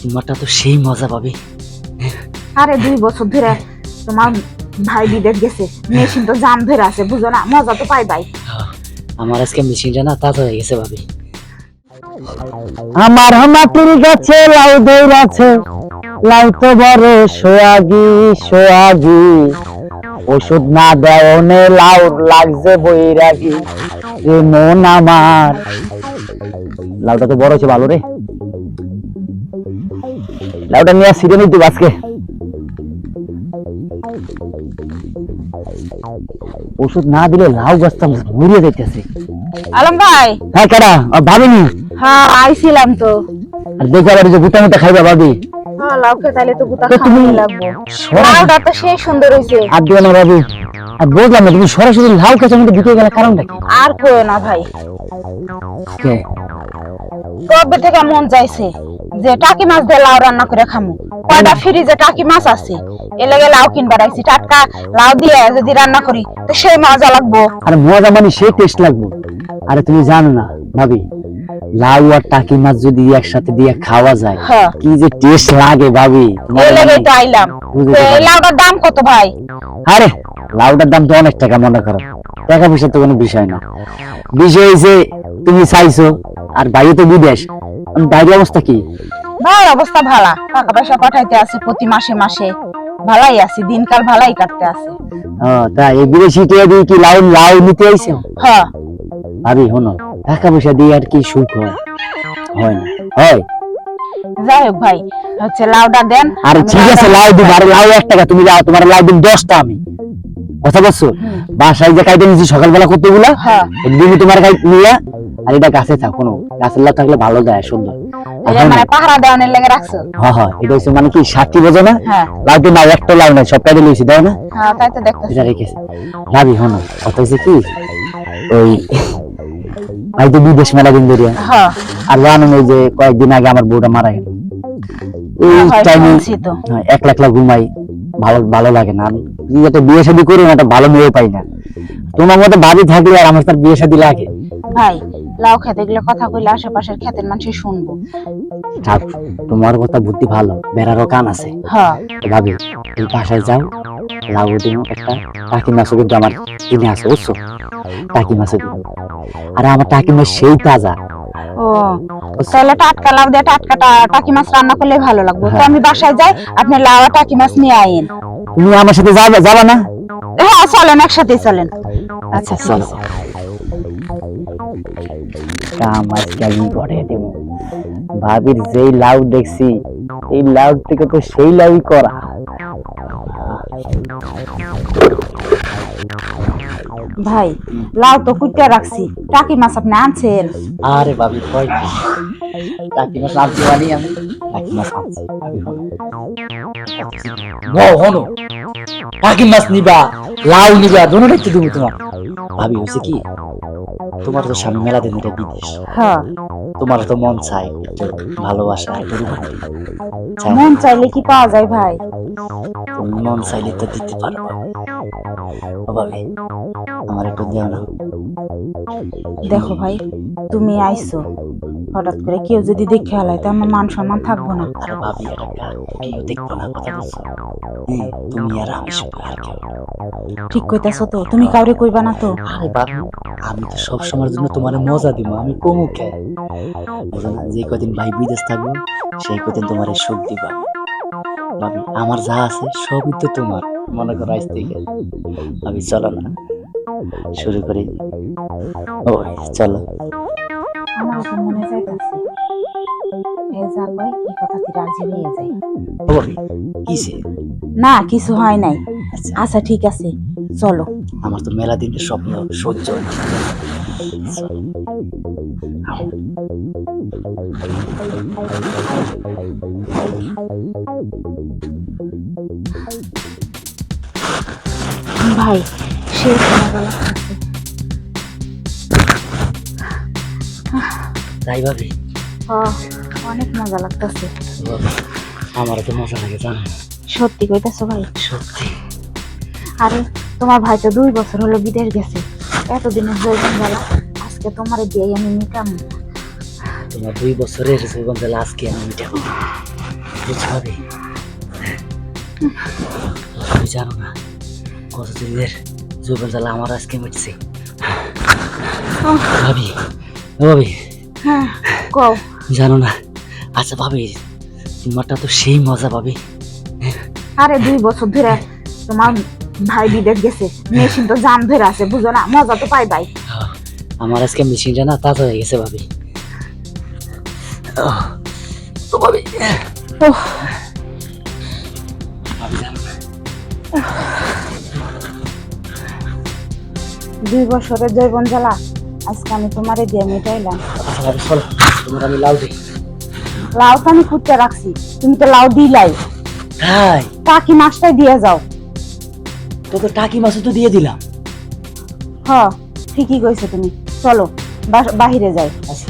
তোমারটা তো সেই মজা পাবে। আরে দুই বছর ধরে তোমার ভাই বিদেশ গেছে মেশিন তো জাম ধরে আছে বুঝো না মজা তো পাই ভাই। আমার আজকে মেশিনটা না তাজা হয়ে গেছে ভাবি। আমার মাটির গাছে লাউ দৌড় আছে লাউ তো বড় সোয়াগি সোয়াগি। ওষুধ না দেওনে লাউ লাগছে বৈরাগি। রে মন আমার। লাউটা তো বড় হচ্ছে ভালো রে। লাউটা নিয়ে সিরে নিতে আজকে। ওষুধ না দিলে লাউ গাছটা মরিয়ে যাইতেছে। আলম ভাই। হ্যাঁ কেডা? ভাবিনি হ্যাঁ আইছিলাম তো। আর দেখে আবার যে খাইবা ভাবি। হ্যাঁ লাউকে তাহলে তো গুতা তো লাগবে। লাউটা তো সেই সুন্দর হইছে। আর দিও না ভাবি। আর বুঝলাম না তুমি সরাসরি লাউ কাঁচা মধ্যে ঢুকে গেলে কারণটা কি? আর কই না ভাই? কবে থেকে মন চাইছে। যে টাকি মাছ দিয়ে লাউ রান্না করে খামু। কয়টা ফ্রিজে টাকি মাছ আছে? এ লেগে লাউ কিনবার আইছি। টাটকা লাউ দিয়ে যদি রান্না করি তো সেই মজা লাগবো। আর মজা মানে সেই টেস্ট লাগবে। আরে তুমি জানো না ভাবি লাউ আর টাকি মাছ যদি একসাথে দিয়ে খাওয়া যায় হ্যাঁ। কি যে টেস্ট লাগে ভাবি। এই লেগে তো আইলাম। লাউটার দাম কত ভাই? আরে লাউটার দাম তো অনেক টাকা মনে করো। টাকা পয়সা তো কোনো বিষয় না। বিষয় যে তুমি চাইছো আর বাইরে তো বিদেশ বাইরের অবস্থা কি? ভাই অবস্থা ভালা। টাকা পয়সা পাঠাইতে আছে প্রতি মাসে মাসে। ভালাই আছি দিনকাল ভালাই কাটতে আছে। ও তা এই বিদেশি টিয়া দিয়ে কি লাউ লাউ নিতে আইছো? হ্যাঁ ভাবি শোনো টাকা পয়সা দিয়ে আর কি সুখ হয়? হয় না। হয়? যাই হোক ভাই হচ্ছে লাউটা দেন। আর ঠিক আছে লাউ দিব। আর লাউ এক টাকা তুমি লাও তোমার লাউ দিন দশটা আমি। কথা বলছো? বাসায় যে কাইতে নিয়েছি সকালবেলা কতগুলা? হ্যাঁ। দিবি তোমার কাই নিয়ে আর এটা গাছে থাক কোনো গাছের লাউ থাকলে ভালো যায় সুন্দর। মানে পাহারা দেওয়ানের লেগে রাখছো? হ্যাঁ হ্যাঁ এটা হচ্ছে মানে কি সাক্ষী বোঝো না? হ্যাঁ। লাউ একটা লাউ নাই সব কাইতে লইছি দাও না? হ্যাঁ তাই তো দেখতেছি। এটা রেখেছে। ভাবি হনো কথা হচ্ছে কি ওই ভাই তো বিদেশ মেলা দিন ধরে হ্যাঁ। আর জানো যে কয়েকদিন আগে আমার বউটা মারা গেল। এই টাইমে। হ্যাঁ, একলা একলা ঘুমাই ভালো ভালো লাগে না। একটা বিয়ে শাদী করি না একটা ভালো মেয়ে পাই না। তোমার মতো বাড়ি থাকলে আর আমার তার বিয়ে শাদী লাগে? ভাই লাউ খেতে গেলে কথা কইলে আশেপাশের ক্ষেতের মানুষ শুনব। থাক তোমার কথা বুদ্ধি ভালো বেড়ারও কান আছে। হ্যাঁ। ভাবি এই বাসায় যাও লাউ দিন একটা টাকি মাছও কিন্তু আমার কিনে আছে বুঝছ? টাকি মাছও দিন আর আমার টাকি মাছ সেই তাজা। ও তাহলে টাটকা লাউ দিয়ে টাটকা টাকি মাছ রান্না করলে ভালো লাগবে। তো। আমি বাসায় যাই আপনি লাউ আর টাকি মাছ নিয়ে আইন। তুমি আমার সাথে যাবে যাবা না? হ্যাঁ চলেন একসাথে চলেন। আচ্ছা চলো। আমার কেমন করে দেব? ভাবির যেই লাউ দেখছি এই লাউ থেকে তো সেই লাউই করা। ভাই লাউ তো কুইটা রাখছি। টাকি মাছ আপনি আনছেন? আরে ভাবি কয় কি? টাকি মাছ আনছি মানে আমি? টাকি মাছ আনছি। ভাবি হনো টাকি মাছ নিবা লাউ নিবা দুটোটাই তো দেবো তোমার। ভাবি হয়েছে কি? তোমার তো সামনে মেলা দিন এটা বিদেশ হ্যাঁ। তোমার তো মন চাই একটু ভালোবাসা একটু মন চাইলে কি পাওয়া যায় ভাই? তুমি মন চাইলে তো দিতে পারব ও ভাবি আমার একটু দেও না। দেখো ভাই তুমি আইছো হঠাৎ করে কেউ যদি দেখে হালাই তো আমার মান সম্মান থাকব না। আর ভাবি কেউ দেখব না কথা তুমি আর আমি। ঠিক কইতাছো তো তুমি কাউরে কইবা না তো। আরে বাবু আমি তো সব সময়ের জন্য তোমার মজা দিব আমি কমু কে যে কদিন ভাই বিদেশ থাকব সেই কদিন তোমার সুখ দিব। ভাবি আমার যা আছে সবই তো তোমার। মনে করো আজ থেকে। আমি চলো না। শুরু করি। ও চলো। মনে যাইতাছে না কিছু হয় নাই। আচ্ছা। ঠিক আছে। চলো। আমার তো মেলা দিনের স্বপ্ন সহ্য হয়। ভাই সে তাই ভাবি? অনেক মজা লাগতেছে। আমারও তো মজা লাগে জানো? সত্যি কইতাছো ভাই? সত্যি। আরে তোমার ভাই তো দুই বছর হলো বিদেশ গেছে। এতদিনের জৈবন বেলা আজকে তোমার দিয়ে আমি মিটাম তোমার দুই বছরের জীবন বেলা আজকে আমি মিটাবো বুঝছ তুমি জানো না কত দিনের যৌবন জ্বালা আমার আজকে মিটছে। ভাবি ভাবি। হ্যাঁ কও। জানো না আচ্ছা ভাবি তোমারটা তো সেই মজা ভাবি। আরে দুই বছর ধরে তোমার ভাই বিদেশ গেছে মেশিন তো জাম ধরে আছে বুঝো না মজা তো পাই ভাই। আমার আজকে মেশিনটা না তাজা হয়ে গেছে ভাবি। তো ভাবি দুই বছরের জৈবন জ্বালা আজকে আমি তোমারে দিয়ে মিটাইলাম। আচ্ছা তোমার আমি লাউ দিই। লাউ তো আমি কুটতে রাখছি তুমি তো লাউ দিলাই। তাই? টাকি মাছটাই দিয়ে যাও। তো তো টাকি মাছও তো দিয়ে দিলাম। হ ঠিকই কইছো তুমি। চলো বাহিরে যাই। আচ্ছা।